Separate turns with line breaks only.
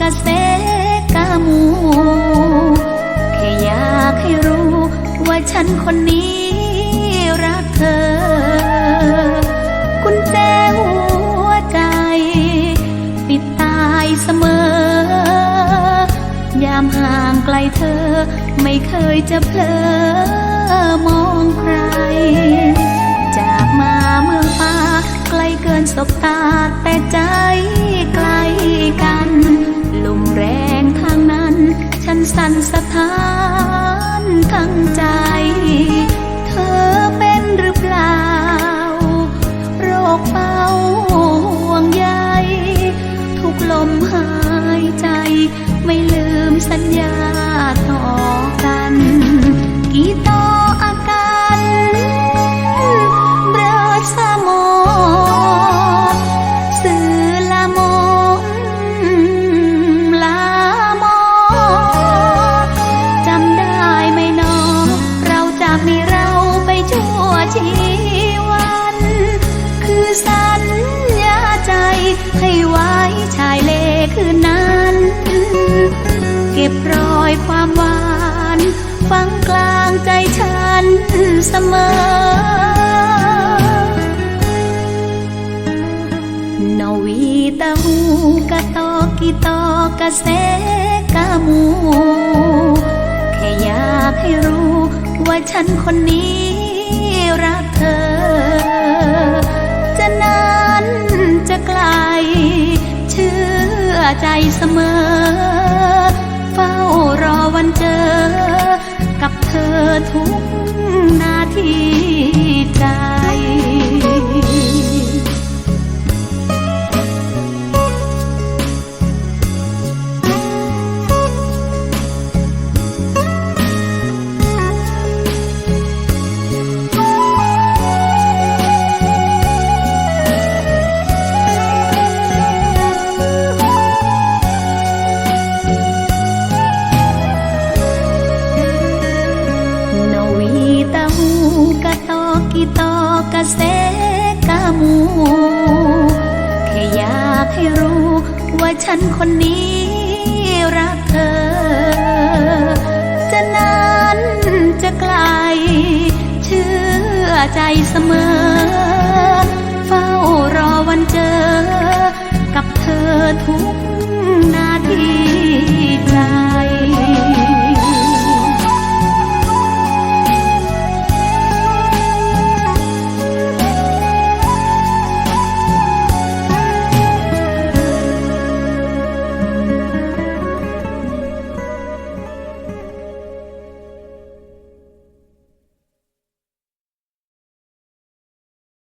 กระเสกามูแค่อยากให้รู้ว่าฉันคนนี้รักเธอ คุณแจหัวใจ ปิดตายเสมอ ยามห่างไกลเธอ ไม่เคยจะเพลอมอง มหายใจ ไม่ลืมสัญญา บรอยความหวานฝังกลางใจฉันเสมอ นวีตะหูกะตอกิตอกะเสกะมู แค่อยากให้รู้ว่าฉันคนนี้รักเธอ จะนานจะไกล เชื่อใจเสมอ ตอกระแสกามูแค่อยากให้รู้ว่าฉันคนนี้รักเธอ จะนานจะไกล เชื่อใจเสมอ